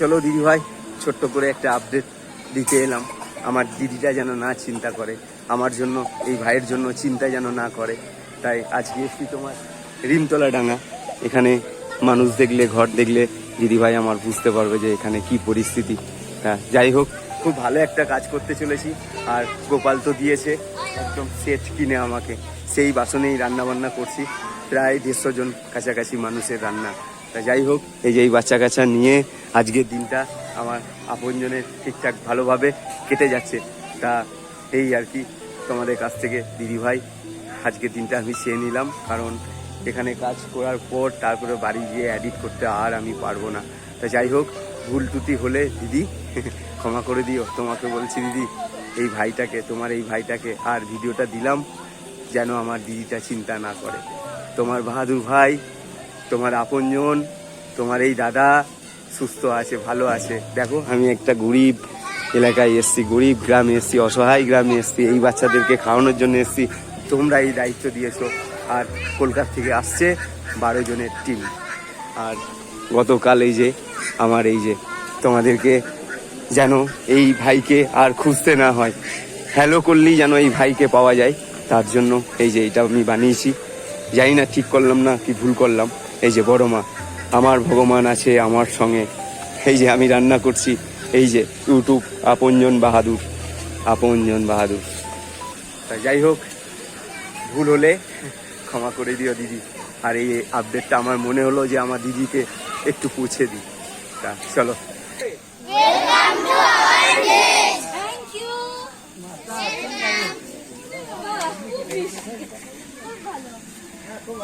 চলো দিদি ভাই, ছোট্ট করে একটা আপডেট দিতে এলাম। আমার দিদিটা যেন না চিন্তা করে, আমার জন্য, এই ভাইয়ের জন্য চিন্তা যেন না করে। তাই আজকে এসছি তোমার রিমতলা ডাঙা এখানে মানুষ দেখলে, ঘর দেখলে দিদি ভাই আমার বুঝতে পারবে যে এখানে কি পরিস্থিতি। হ্যাঁ যাই হোক, খুব ভালো একটা কাজ করতে চলেছি। আর গোপাল তো দিয়েছে একদম সেট কিনে আমাকে। সেই বাসনেই রান্না বান্না করছি। প্রায় দেড়শো জন কাছাকাছি মানুষের রান্না। তা যাই হোক, এই যে এই বাচ্চা কাচ্চা নিয়ে আজকের দিনটা আমার আপনজনের ঠিকঠাক ভালোভাবে কেটে যাচ্ছে। তা এই আর কি তোমাদের কাছ থেকে দিদি ভাই আজকের দিনটা আমি চেয়ে নিলাম। কারণ এখানে কাজ করার পর তারপরে বাড়ি গিয়ে এডিট করতে আর আমি পারব না। তা যাই হোক, ভুল ত্রুটি হলে দিদি, ক্ষমা করে দিও। তোমাকে বলছি দিদি, এই ভাইটাকে, তোমার এই ভাইটাকে আর ভিডিওটা দিলাম, যেন আমার দিদিটা চিন্তা না করে। তোমার বাহাদুর ভাই তোমার আপনজন তোমার এই দাদা সুস্থ আছে, ভালো আছে। দেখো, আমি একটা গরিব এলাকায় এসছি, গরিব গ্রামে এসছি, অসহায় গ্রামে এসছি, এই বাচ্চাদেরকে খাওয়ানোর জন্য এসছি। তোমরা এই দায়িত্ব দিয়েছ। আর কলকাতা থেকে আসছে বারো জনের টিম আর গতকাল এই যে, আমার এই যে, তোমাদেরকে যেন এই ভাইকে আর খুঁজতে না হয়। হ্যালো করলেই যেন এই ভাইকে পাওয়া যায়। তার জন্য এই যে, এটা আমি বানিয়েছি। জানি না ঠিক করলাম না কি ভুল করলাম। এই যে বড় মা আমার ভগবান আছে আমার সঙ্গে। এই যে আমি রান্না করছি এই যে ইউটিউব আপনজন বাহাদুর আপনজন বাহাদুর। তা যাই হোক ভুল হলে ক্ষমা করে দিও দিদি। আর এই আপডেটটা আমার মনে হলো যে আমার দিদিকে একটু পুছে দিই। তা চলো।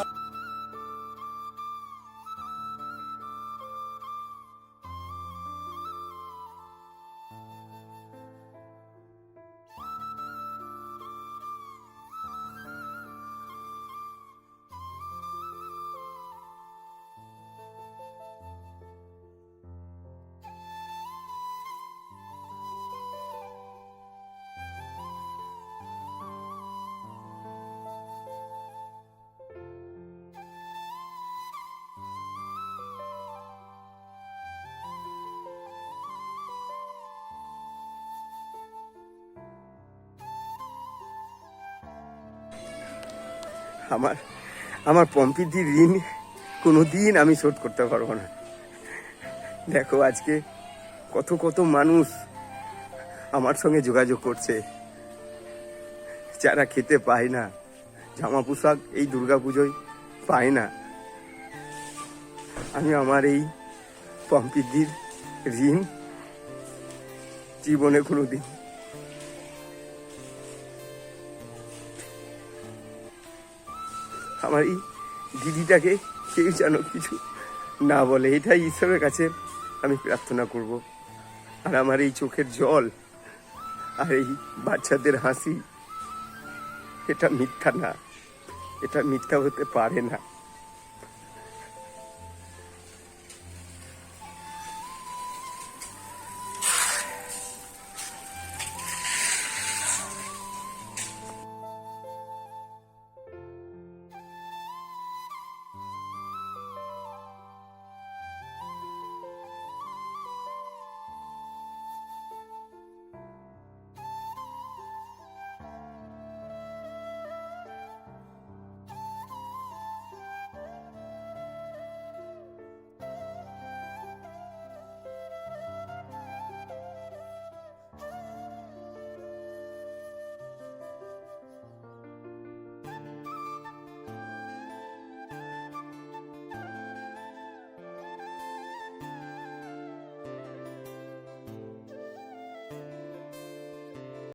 আমার আমার পম্পিদির ঋণ কোনো দিন আমি শোধ করতে পারব না। দেখো আজকে কত কত মানুষ আমার সঙ্গে যোগাযোগ করছে। যারা খেতে পায় না, জামা পোশাক এই দুর্গা পুজোয় পায় না। আমি আমার এই পম্পিদির ঋণ জীবনে কোনো দিন আমার এই দিদিটাকে কেউ যেন কিছু না বলে। এটাই ঈশ্বরের কাছে আমি প্রার্থনা করব। আর আমার এই চোখের জল আর এই বাচ্চাদের হাসি, এটা মিথ্যা না। এটা মিথ্যা হতে পারে না।